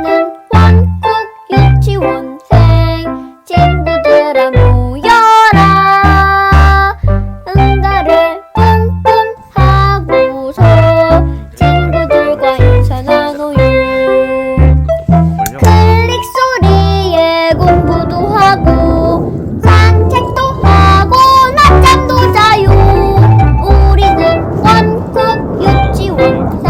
우리는 원국 유치원생. 친구들아 모여라. 응가를 뿜뿜 하고서 친구들과 인사 나눠요. 클릭 소리에 공부도 하고 산책도 하고 낮잠도 자요. 우리는 원국 유치원생.